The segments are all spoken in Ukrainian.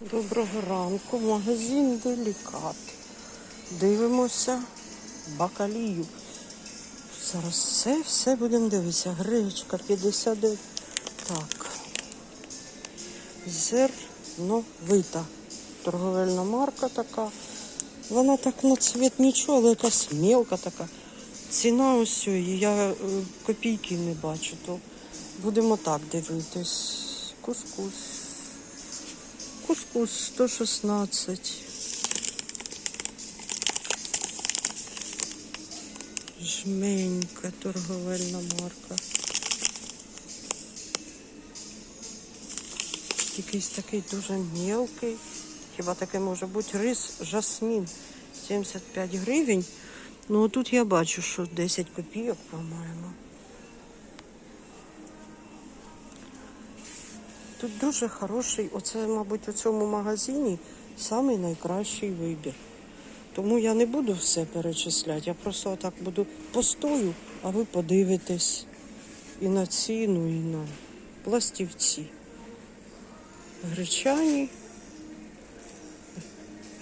Доброго ранку, магазин Делікат. Дивимося бакалію. Зараз все, все будемо дивитися. Гречка 59. Так. Зерновита. Торговельна марка така. Вона так на цвіт нічого, але якась мелка така. Ціна ось я е, копійки не бачу, то будемо так дивитись. Кускус. Кускус 116. Жменька, торговельна марка. Якийсь такий дуже мелкий. Хіба таке може бути рис жасмін 75 гривень. Ну тут я бачу, що 10 копійок, по-моєму. Тут дуже хороший, оце, мабуть, у цьому магазині самий найкращий вибір. Тому я не буду все перечисляти, я просто отак буду постою, а ви подивитесь і на ціну, і на пластівці. Гречані,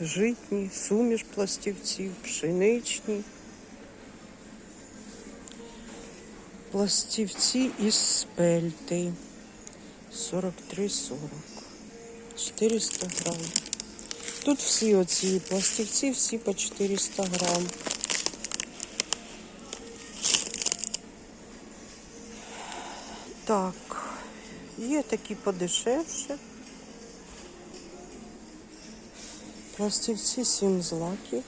житні, суміш пластівців, пшеничні. Пластівці із спельти. 43,40. 400 грам. Тут всі оці пластівці, всі по 400 грам. Так, є такі подешевше. Пластівці 7 злаків.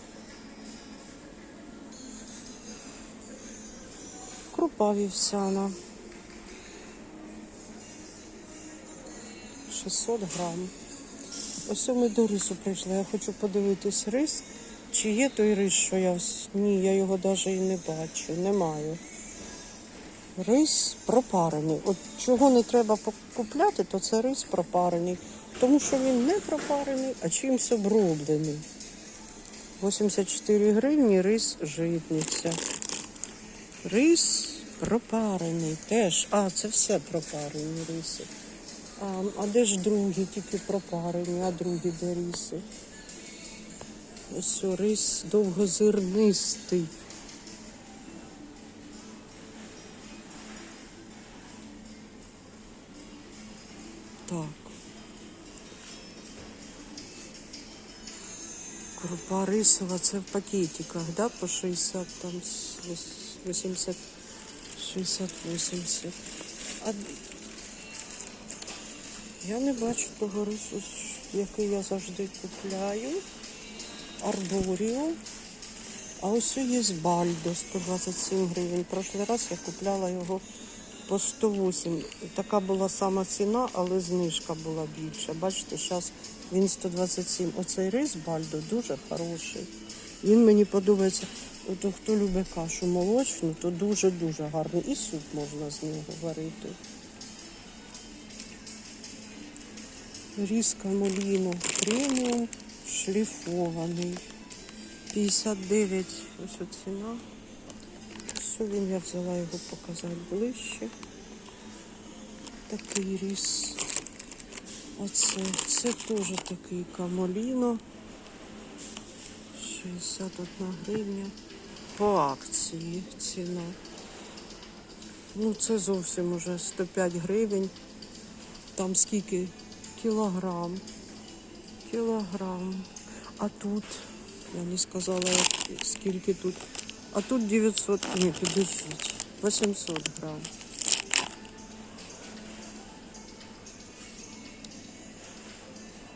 Крупа вівсяна. 600 грам. Ось ми до рису прийшли. Я хочу подивитись рис. Чи є той рис, що я ні, я його навіть і не бачу. Немає. Рис пропарений. От чого не треба купляти, то це рис пропарений. Тому що він не пропарений, а чимось оброблений. 84 гривні рис житниця. Рис пропарений теж. А, це все пропарені риси. А, а де ж другі тільки пропарені, а другі де риси? Ось рис довгозернистий. Так. Крупа рисова, це в пакетиках, да, по 60, там, с- вос- 80, 60-80. А я не бачу того рису, який я завжди купляю. Арборіо. А ось є Бальдо 127 гривень. Прошлий раз я купляла його по 108. Така була сама ціна, але знижка була більша. Бачите, зараз він 127. Оцей рис Бальдо дуже хороший. Він мені подобається. От хто любить кашу молочну, то дуже-дуже гарний. І суп можна з нього варити. Різка Моліно преміум шліфований. 59 ось ціна. Що він, я взяла його показати ближче. Такий ріс. Оце, це теж такий камоліно. 61 гривня. По акції ціна. Ну, це зовсім уже 105 гривень. Там скільки? Кілограм. Кілограм. А тут, я не сказала, скільки тут. А тут 900, ні, підождіть, 800 грам.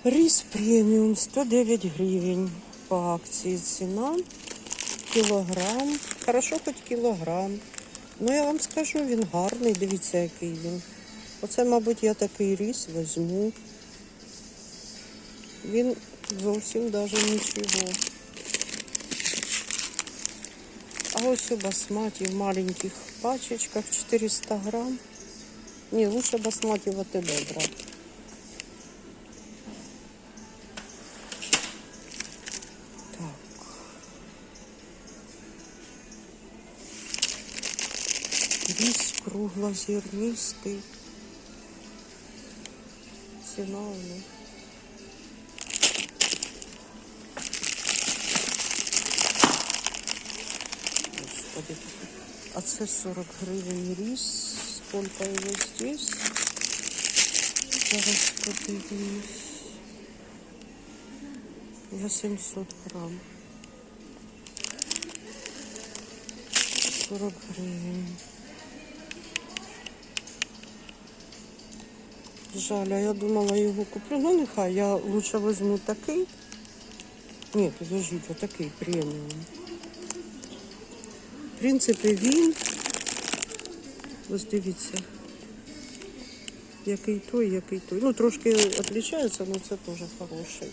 Рис преміум 109 гривень по акції ціна. Кілограм. Хорошо, хоч кілограм. Ну я вам скажу, він гарний, дивіться, який він. Оце, мабуть, я такий ріс візьму. Він зовсім навіть нічого. А ось у басматі в маленьких пачечках 400 грам. Ні, лучше басматі в АТБ брати. Так. Ріс круглозернистий. Ціна А це 40 гривень рис. Сколько его здесь? Зараз подивлюсь. 800 грам. 40 гривень. Жаль, а я думала його куплю. Ну нехай я лучше візьму такий. Ні, підождіть, отакий преміум. В принципі, він. Ось дивіться. Який той, який той. Ну, трошки відрізняється, але це теж хороший.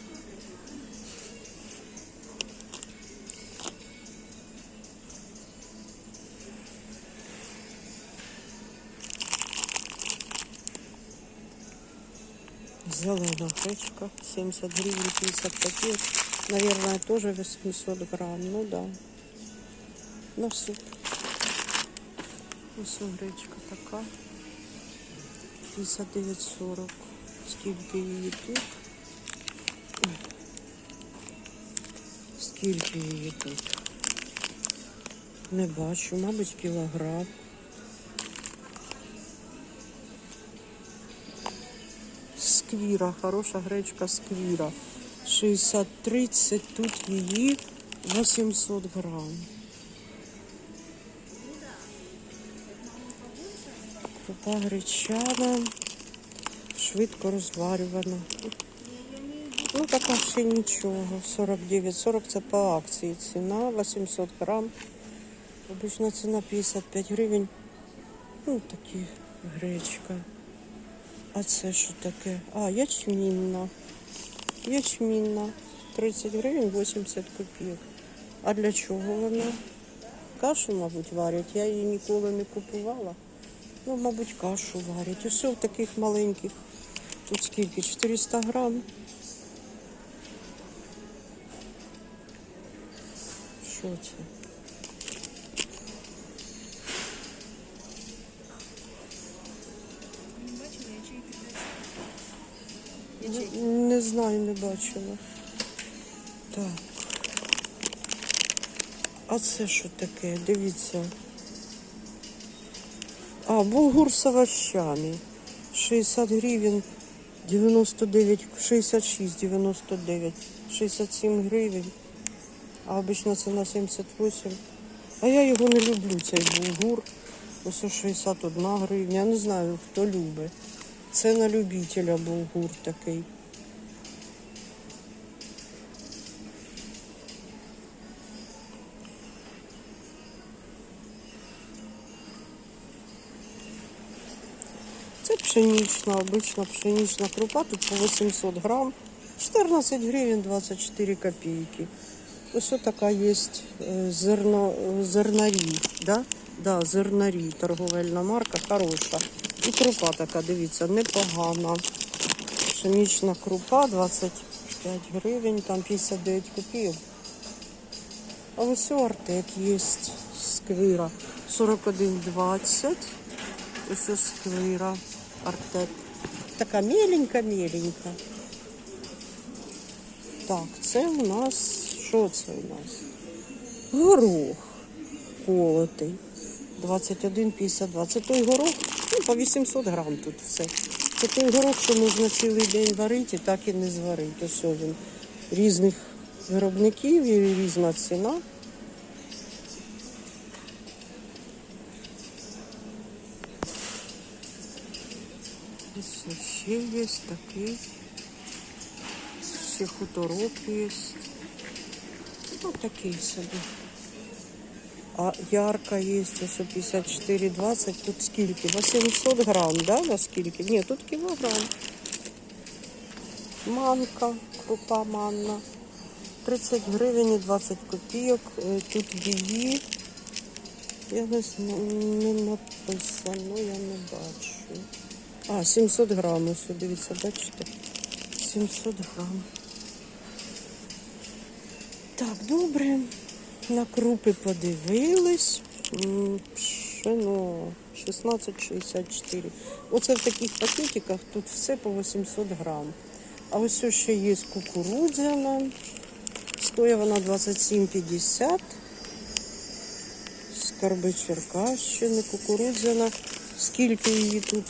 Зелена гречка, 70 гривен, 50 копеек. Наверное, тоже 800 грамм. Ну да. На суп. Ось гречка така. 59,40. Скільки її тут? Скільки її тут? Не бачу, мабуть, кілограм. Сквіра, хороша гречка сквіра. 60-30, тут її 800 грам. Крупа гречана, швидко розварювана. Ну, така ще нічого. 49,40 це по акції ціна, 800 грам. Обична ціна 55 гривень. Ну, такі гречка. А це що таке? А, ячмінна. Ячмінна. 30 гривень 80 копійок. А для чого вона? Кашу, мабуть, варять. Я її ніколи не купувала. Ну, мабуть, кашу варять. Усе в таких маленьких. Тут скільки? 400 грам. Що це? Не, не знаю, не бачила. Так. А це що таке? Дивіться. А, булгур з овощами. 60 гривень, 99, 66, 99, 67 гривень. А обична ціна 78. А я його не люблю, цей булгур. Ось 61 гривня. Я не знаю, хто любить. Це на любителя булгур такий. Пшенична, обична пшенична крупа, тут по 800 грам, 14 гривень 24 копійки. Ось така є зерно, зернарі, да? Да, зернарі, торговельна марка, хороша. І крупа така, дивіться, непогана. Пшенична крупа 25 гривень, там 59 копійок. А ось у Артек є сквіра 41,20. Ось сквіра Артек. Така меленька-меленька. Так, це у нас. Що це у нас? Горох колотий. 21,52. Це той горох, ну, по 800 грам тут все. Це той горох, що можна цілий день варити, так і не зварити. Ось він різних виробників і різна ціна. Ось ще є такий. Ще хуторок є. Ну, такий собі. А ярка є ось 54,20. Тут скільки? 800 грам, да? На скільки? Ні, тут кілограм. Манка, крупа манна. 30 гривень і 20 копійок. Е, Тут її. Я не, не написано, я не бачу. А, 700 грам, ось, дивіться, бачите? 700 грам. Так, добре. На крупи подивились. Пшено 16,64. Оце в таких пакетиках тут все по 800 грам. А ось ще є кукурудзяна. Стоїть вона 27,50. Скарби Черкащини, кукурудзяна. Скільки її тут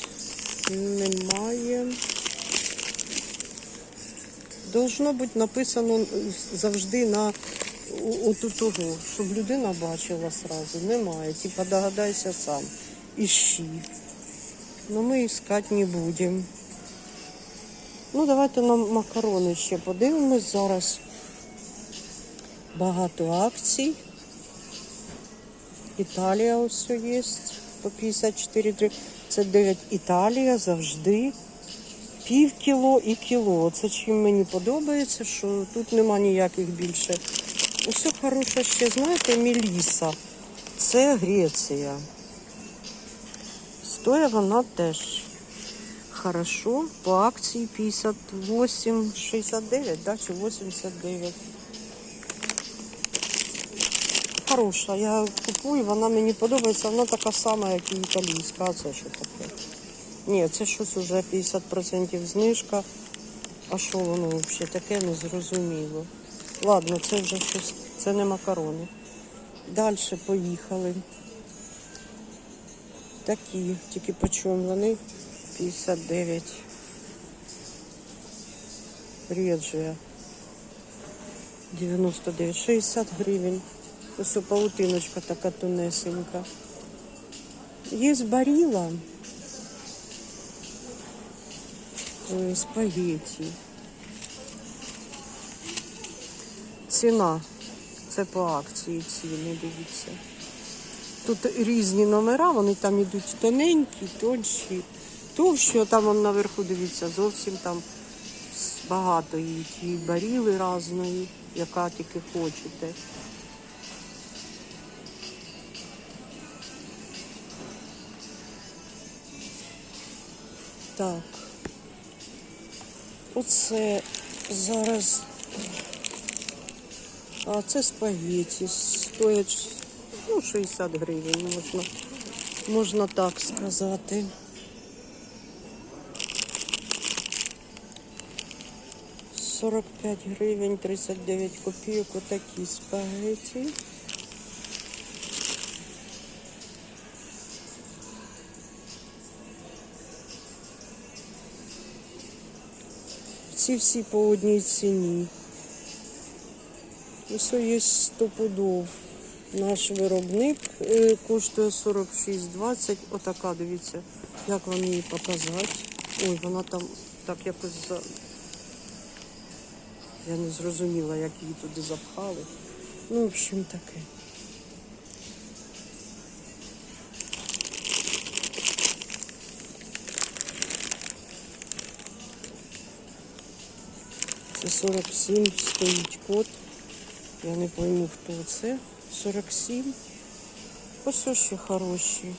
немає. Должно бути написано завжди на оту того, щоб людина бачила одразу. Немає. Типа догадайся сам. Іщи. Ну ми іскати не будемо. Ну, давайте на макарони ще подивимось. Зараз багато акцій. Італія ось є. По 54 гривень. 29 Італія завжди пів кіло і кіло. Це чим мені подобається, що тут нема ніяких більше. Усе хороше ще, знаєте, Меліса. Це Греція. Стоя вона теж хорошо. По акції 58, 69, да, чи 89. Хороша. Я купую, вона мені подобається. Вона така сама, як і італійська. А це що таке? Ні, це щось уже 50% знижка. А що воно взагалі таке незрозуміло. Ладно, це вже щось, це не макарони. Далі поїхали. Такі, тільки по чому вони? 59. Реджія. 99, 60 гривень. Ось паутиночка така тонесенька. Є баріла. Ой, спагетті. Ціна. Це по акції ціни, дивіться. Тут різні номера, вони там йдуть тоненькі, тонші, товщі, там вон наверху, дивіться, зовсім там багато тієї баріли різної, яка тільки хочете. Так. Оце зараз. А це спагетті. Стоять ну, 60 гривень, можна, можна так сказати. Сорок п'ять гривень 39 копійок. Отакі спагеті. Ці всі по одній ціні. Усе є стопудов. Наш виробник е, коштує 46,20. Отака, дивіться, як вам її показати. Ой, вона там так якось за. Я не зрозуміла, як її туди запхали. Ну, в общем, таке. 47 стоїть код. Я не пойму, хто це. 47. Ось ще хороші.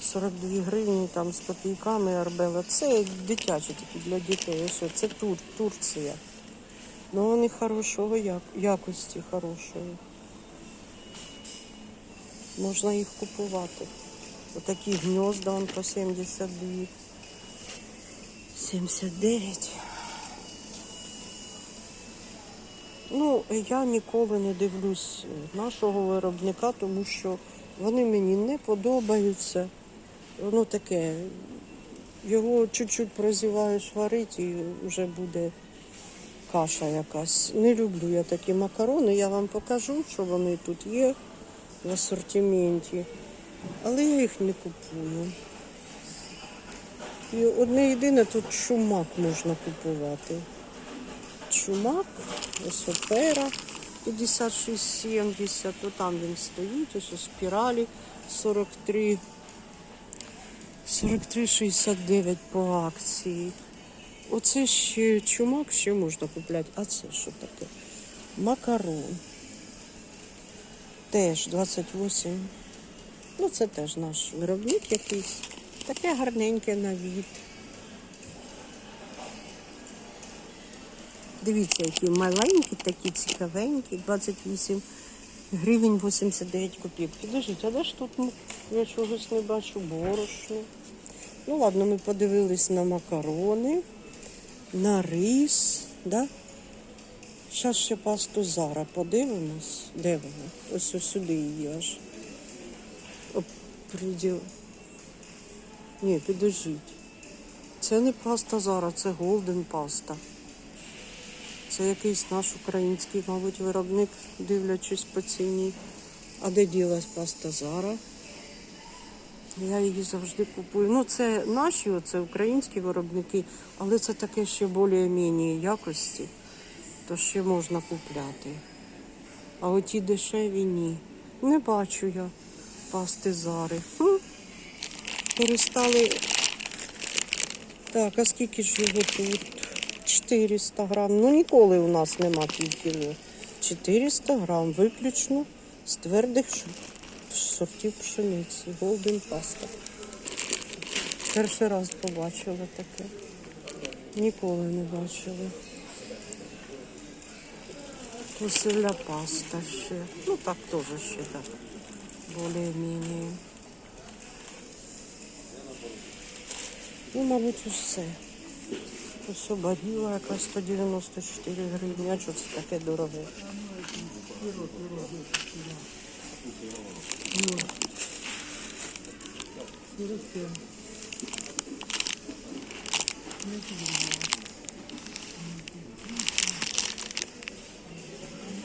42 гривні там з копійками арбела. Це дитячі такі для дітей. Ось це Тур, Турція. Ну вони хорошого як, якості хорошої. Можна їх купувати. Отакі гнізда он по 72. 79. Ну, я ніколи не дивлюсь нашого виробника, тому що вони мені не подобаються. Воно таке, його чуть-чуть прозіваєш варити і вже буде каша якась. Не люблю я такі макарони, я вам покажу, що вони тут є в асортименті, але я їх не купую. І одне єдине тут чумак можна купувати. Чумак, ось опера 56,70, то там він стоїть, ось у спіралі 43, 43,69 по акції. Оце ще чумак ще можна купляти. А це що таке? Макарон. Теж 28. Ну, це теж наш виробник якийсь. Таке гарненьке на від. Дивіться, які маленькі, такі цікавенькі, 28 гривень 89 копійок. Підождіть, а де ж тут я чогось не бачу, борошно. Ну ладно, ми подивились на макарони, на рис, да? Зараз ще пасту Зара подивимось. Де вона? Ось сюди її аж. Приділ. Ні, підождіть. Це не паста Зара, це Голден паста. Це якийсь наш український, мабуть, виробник, дивлячись по ціні. А де ділась паста Зара? Я її завжди купую. Ну, це наші, це українські виробники, але це таке ще більш-менш якості, то ще можна купляти. А оті дешеві ні. Не бачу я пасти Зари. Хм. Перестали. Так, а скільки ж його тут? 400 грам. Ну ніколи у нас нема півкіло. 400 грам, виключно з твердих сортів пшениці. Голден паста. Перший раз побачила таке. Ніколи не бачила. Василя паста ще. Ну так теж ще так. Более-менее. Ну, мабуть, усе. Ось баріла якась 194 гривні. А що це таке дороге?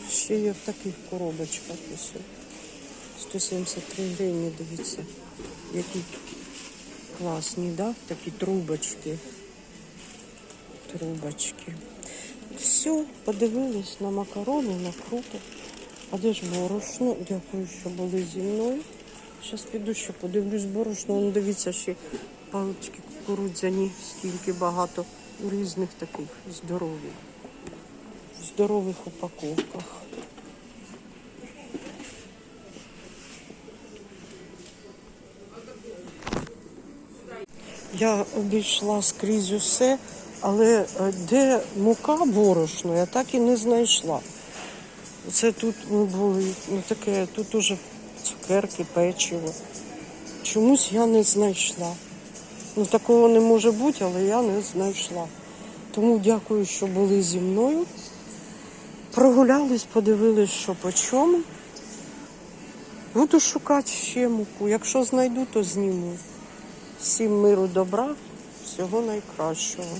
Ще є в таких коробочках ось. 173 гривні, дивіться. Які класні, да? Такі трубочки. Трубочки. Все, подивились на макарони, на крупи. А де ж борошно? Дякую, що були зі мною. Зараз піду ще подивлюсь борошно. Вон, дивіться, ще палички кукурудзяні, скільки багато у різних таких здорові. В здорових упаковках. Я обійшла скрізь усе, але е, де мука борошно, я так і не знайшла. Це тут ми були, ну таке, тут уже цукерки, печиво. Чомусь я не знайшла. Ну такого не може бути, але я не знайшла. Тому дякую, що були зі мною. Прогулялись, подивились, що по чому. Буду шукати ще муку. Якщо знайду, то зніму. Всім миру, добра, всього найкращого.